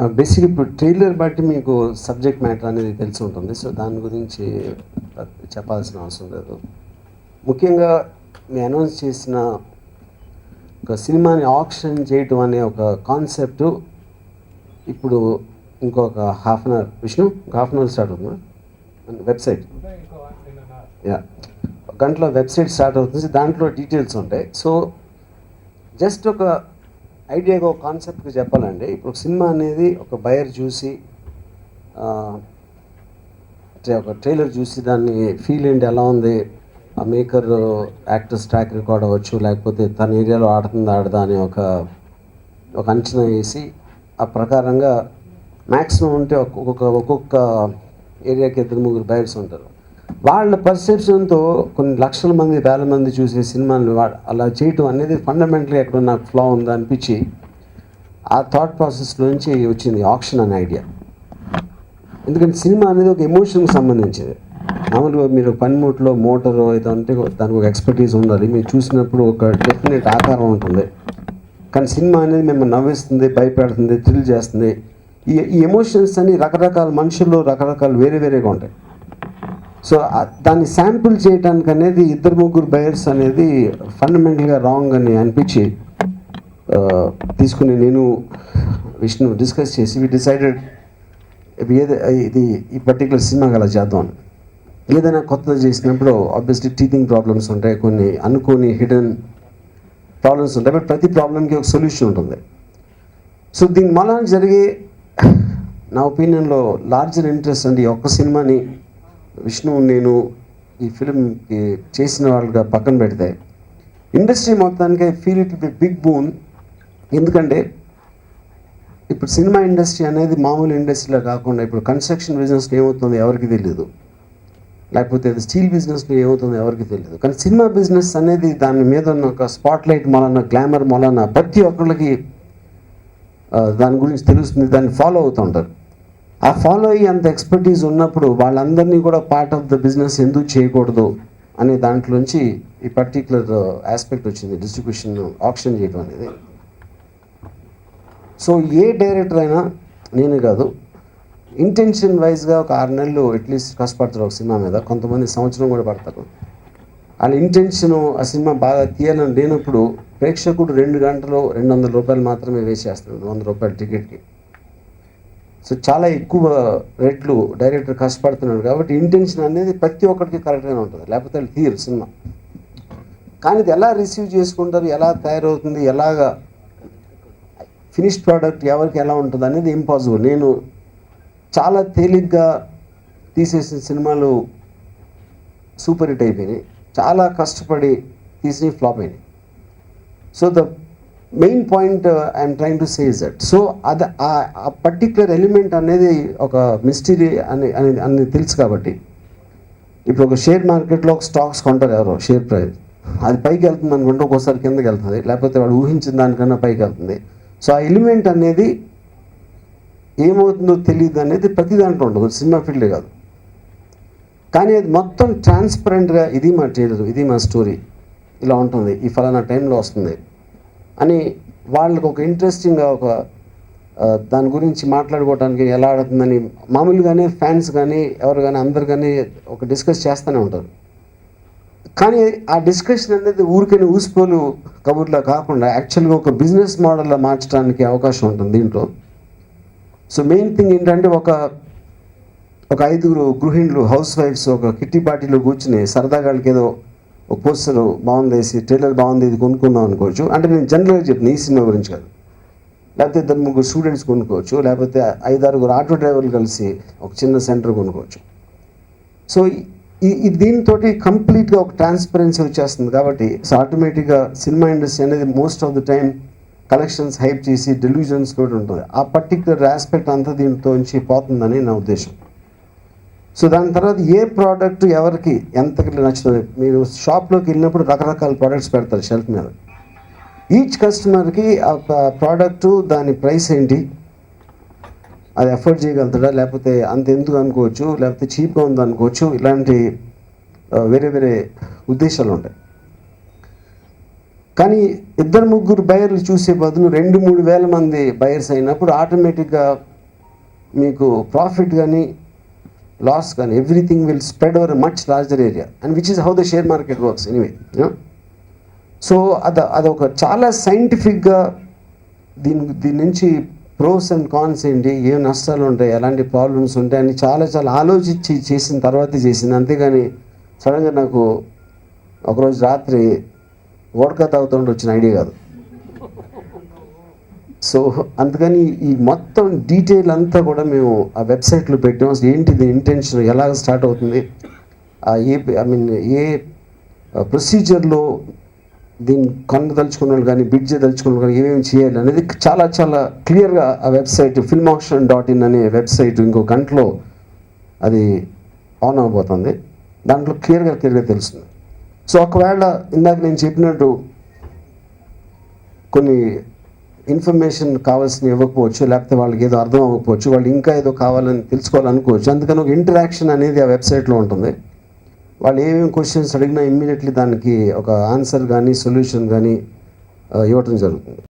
Uh, basic ఇప్పుడు trailer బట్టి మీకు సబ్జెక్ట్ మ్యాటర్ అనేది తెలిసి ఉంటుంది. సో దాని గురించి uh, చెప్పాల్సిన అవసరం లేదు. ముఖ్యంగా మీ అనౌన్స్ చేసిన ఒక సినిమాని ఆప్షన్ చేయటం అనే ఒక కాన్సెప్ట్ ఇప్పుడు ఇంకొక half an hour Vishnu half an hour start అవుతుందా? వెబ్సైట్ యా గంటలో వెబ్సైట్ స్టార్ట్ అవుతుంది. దాంట్లో డీటెయిల్స్ ఉంటాయి. సో జస్ట్ ఒక ఐడియాగా ఒక కాన్సెప్ట్కి చెప్పాలండి. ఇప్పుడు ఒక సినిమా అనేది ఒక బయర్ చూసి అంటే ఒక ట్రైలర్ చూసి దాన్ని ఫీల్ ఏంటి ఎలా ఉంది? ఆ మేకర్ యాక్టర్స్ ట్రాక్ రికార్డ్ అవ్వచ్చు లేకపోతే తన ఏరియాలో ఆడుతుందా ఆడదా అని ఒక ఒక అంచనా వేసి ఆ ప్రకారంగా మ్యాక్సిమం ఉంటే ఒక్కొక్క ఒక్కొక్క ఏరియాకి ఇద్దరు ముగ్గురు బయర్స్ ఉంటారు. వాళ్ళ పర్సెప్షన్తో కొన్ని లక్షల మంది వేల మంది చూసే సినిమాలను అలా చేయటం అనేది ఫండమెంటల్గా ఎక్కడ నాకు ఫ్లా ఉందా అనిపించి ఆ థాట్ ప్రాసెస్ నుంచి వచ్చింది ఆప్షన్ అనే ఐడియా ఎందుకంటే సినిమా అనేది ఒక ఎమోషన్కి సంబంధించింది మామూలుగా మీరు పనిముట్లో మోటార్ అయితే ఉంటే దానికి ఒక ఎక్స్పర్టీస్ ఉండాలి. మీరు చూసినప్పుడు ఒక డెఫినెట్ ఆకారం ఉంటుంది. కానీ సినిమా అనేది మిమ్మల్ని నవ్విస్తుంది భయపెడుతుంది థ్రిల్ చేస్తుంది. ఈ ఈ ఎమోషన్స్ అన్ని రకరకాల మనుషుల్లో రకరకాలు వేరే వేరేగా ఉంటాయి. సో దాన్ని శాంపుల్ చేయడానికి అనేది ఇద్దరు ముగ్గురు బయర్స్ అనేది ఫండమెంటల్గా రాంగ్ అని అనిపించి తీసుకుని నేను విష్ణు డిస్కస్ చేసి వి డిసైడెడ్ ఏది ఇది ఈ పర్టికులర్ సినిమాకి అలా చేద్దాం. ఏదైనా కొత్తది చేసినప్పుడు ఆబ్వియస్లీ టీచింగ్ ప్రాబ్లమ్స్ ఉంటాయి కొన్ని అనుకోని హిడెన్ ప్రాబ్లమ్స్ ఉంటాయి బట్ ప్రతి ప్రాబ్లంకి ఒక సొల్యూషన్ ఉంటుంది. సో దీని మళ్ళా జరిగే నా ఒపీనియన్లో లార్జర్ ఇంట్రెస్ట్ అంటే ఒక్క సినిమాని విష్ణు నేను ఈ ఫిలింకి చేసిన వాళ్ళుగా పక్కన పెడితే ఇండస్ట్రీ మొత్తానికి feel it be big boon ఎందుకంటే ఇప్పుడు సినిమా ఇండస్ట్రీ అనేది మామూలు ఇండస్ట్రీలో కాకుండా ఇప్పుడు కన్స్ట్రక్షన్ బిజినెస్లో ఏమవుతుందో ఎవరికి తెలియదు లేకపోతే అది స్టీల్ బిజినెస్లో ఏమవుతుందో ఎవరికి తెలియదు కానీ సినిమా బిజినెస్ అనేది దాని మీద ఉన్న ఒక స్పాట్ లైట్ మొలన గ్లామర్ మొలన ప్రతి ఒక్కళ్ళకి దాని గురించి తెలుస్తుంది దాన్ని ఫాలో అవుతూ ఉంటారు ఆ ఫాలో అయ్యి అంత ఎక్స్పర్టీస్ ఉన్నప్పుడు వాళ్ళందరినీ కూడా పార్ట్ ఆఫ్ ద బిజినెస్ ఎందుకు చేయకూడదు అనే దాంట్లోంచి ఈ పర్టికులర్ ఆస్పెక్ట్ వచ్చింది డిస్ట్రిబ్యూషన్ ఆప్షన్ చేయడం అనేది. సో ఏ డైరెక్టర్ అయినా నేను కాదు ఇంటెన్షన్ వైజ్గా ఒక ఆరు నెలలు అట్లీస్ట్ కష్టపడతారు ఒక సినిమా మీద కొంతమంది సంవత్సరం కూడా పడతారు. వాళ్ళ ఇంటెన్షన్ ఆ సినిమా బాగా తీయాలని లేనప్పుడు ప్రేక్షకుడు రెండు గంటలు రెండు వందల రూపాయలు మాత్రమే వేసేస్తున్నాడు వంద రూపాయల టికెట్కి సో చాలా ఎక్కువ రేట్లు డైరెక్టర్ కష్టపడుతున్నాడు కాబట్టి ఇంటెన్షన్ అనేది ప్రతి ఒక్కరికి కరెక్ట్గానే ఉంటుంది లేకపోతే వాళ్ళు తీయరు సినిమా. కానీ ఇది ఎలా రిసీవ్ చేసుకుంటారు ఎలా తయారవుతుంది ఎలాగా ఫినిష్ ప్రోడక్ట్ ఎవరికి ఎలా ఉంటుంది అనేది ఇంపాసిబుల్. నేను చాలా తేలిగ్గా తీసేసిన సినిమాలు సూపర్ హిట్ అయిపోయినాయి చాలా కష్టపడి తీసి ఫ్లాప్ అయినాయి. So the main point I'm trying to say that so అది ఆ పర్టిక్యులర్ ఎలిమెంట్ అనేది ఒక మిస్టరీ అని అని అని తెలుసు కాబట్టి. ఇప్పుడు ఒక షేర్ మార్కెట్లో ఒక స్టాక్స్ కొంటారు ఎవరో షేర్ ప్రైస్ అది పైకి వెళ్తుంది అనుకుంటే ఒక్కోసారి కిందకి వెళ్తుంది. లేకపోతే వాడు ఊహించిన దానికన్నా పైకి వెళ్తుంది. సో ఆ ఎలిమెంట్ అనేది ఏమవుతుందో తెలియదు అనేది ప్రతి దాంట్లో ఉండదు సినిమా ఫీల్డ్ కాదు. కానీ అది మొత్తం ట్రాన్స్పరెంట్గా ఇది మా ట్రైలర్ ఇది మా స్టోరీ ఇలా ఉంటుంది. ఈ ఫలానా టైంలో వస్తుంది. అని వాళ్ళకు ఒక ఇంట్రెస్టింగ్గా ఒక దాని గురించి మాట్లాడుకోవడానికి ఎలా ఆడుతుందని మామూలుగానే ఫ్యాన్స్ కానీ ఎవరు కానీ అందరు కానీ ఒక డిస్కస్ చేస్తూనే ఉంటారు. కానీ ఆ డిస్కషన్ అనేది ఊరికైనా ఊసిపోలు కబుర్లో కాకుండా యాక్చువల్గా ఒక బిజినెస్ మోడల్లో మార్చడానికి అవకాశం ఉంటుంది దీంట్లో. సో మెయిన్ థింగ్ ఏంటంటే ఒక ఒక ఐదుగురు గృహిణులు హౌస్ వైఫ్స్ ఒక కిట్టి పార్టీలో కూర్చుని సరదాగా వాళ్ళకి ఏదో ఒక పోస్టర్ బాగుంది వేసి ట్రైలర్ బాగుంది ఇది కొనుక్కుందాం అనుకోవచ్చు. అంటే నేను జనరల్గా చెప్పిన ఈ సినిమా గురించి కాదు. లేకపోతే ఇద్దరు ముగ్గురు స్టూడెంట్స్ కొనుక్కోవచ్చు లేకపోతే ఐదారుగురు ఆటో డ్రైవర్లు కలిసి ఒక చిన్న సెంటర్ కొనుక్కోవచ్చు. సో ఈ దీంతో కంప్లీట్గా ఒక ట్రాన్స్పరెన్సీ వచ్చేస్తుంది కాబట్టి సో ఆటోమేటిక్గా సినిమా ఇండస్ట్రీ అనేది most of the time collections hype చేసి డెల్యూజన్స్ కూడా ఉంటుంది. ఆ పర్టిక్యులర్ ఆస్పెక్ట్ అంతా దీంతో నుంచి పోతుందని నా ఉద్దేశం. సో దాని తర్వాత ఏ ప్రోడక్ట్ ఎవరికి ఎంతకి నచ్చుతుంది? మీరు షాప్లోకి వెళ్ళినప్పుడు రకరకాల ప్రోడక్ట్స్ పెడతారు షెల్ఫ్ మీద. ఈచ్ కస్టమర్కి ఆ ప్రోడక్ట్ దాని ప్రైస్ ఏంటి? అది అఫోర్డ్ చేయగలుగుతాడా? లేకపోతే అంత ఎందుకు అనుకోవచ్చు? లేకపోతే చీప్గా ఉంది అనుకోవచ్చు? ఇలాంటి వేరే వేరే ఉద్దేశాలు ఉంటాయి. కానీ ఇద్దరు ముగ్గురు బయర్లు చూసే బదులు రెండు మూడు వేల మంది బయర్స్ అయినప్పుడు ఆటోమేటిక్గా మీకు ప్రాఫిట్ కానీ లాస్ కానీ everything will spread over much larger area and which is how the share market works anyway so అది అదొక చాలా సైంటిఫిక్గా దీని దీని నుంచి ప్రోస్ అండ్ కాన్స్ ఏంటి ఏ నష్టాలు ఉంటాయి ఎలాంటి ప్రాబ్లమ్స్ ఉంటాయని చాలా చాలా ఆలోచించి చేసిన తర్వాతే చేసింది అంతేగాని సడన్గా నాకు ఒకరోజు రాత్రి ఓడక తాగుతుంటే వచ్చిన ఐడియా కాదు సో అందుకని ఈ మొత్తం డీటెయిల్ అంతా కూడా మేము ఆ వెబ్సైట్లో పెట్టాం. అసలు ఏంటి దీని ఇంటెన్షన్? ఎలాగ స్టార్ట్ అవుతుంది? ఆ ఏ ఐ మీన్ ఏ ప్రొసీజర్లో దీన్ని కొనదలుచుకున్న వాళ్ళు కానీ బిడ్ చేయదలుచుకున్న వాళ్ళు కానీ ఏమేమి చేయాలి అనేది చాలా చాలా క్లియర్గా ఆ website film option dot in అనే వెబ్సైట్ ఇంకో గంటలో అది ఆన్ అవబోతుంది. దాంట్లో క్లియర్గా క్లియర్గా తెలుస్తుంది. సో ఒకవేళ ఇందాక నేను చెప్పినట్టు కొన్ని ఇన్ఫర్మేషన్ కావాల్సిన ఇవ్వకపోవచ్చు లేకపోతే వాళ్ళకి ఏదో అర్థం అవ్వకపోవచ్చు వాళ్ళు ఇంకా ఏదో కావాలని తెలుసుకోవాలనుకోవచ్చు. అందుకని ఒక ఇంటరాక్షన్ అనేది ఆ వెబ్సైట్లో ఉంటుంది. వాళ్ళు ఏమేమి క్వశ్చన్స్ అడిగినా ఇమ్మీడియట్లీ దానికి ఒక ఆన్సర్ కానీ సొల్యూషన్ కానీ ఇవ్వటం జరుగుతుంది.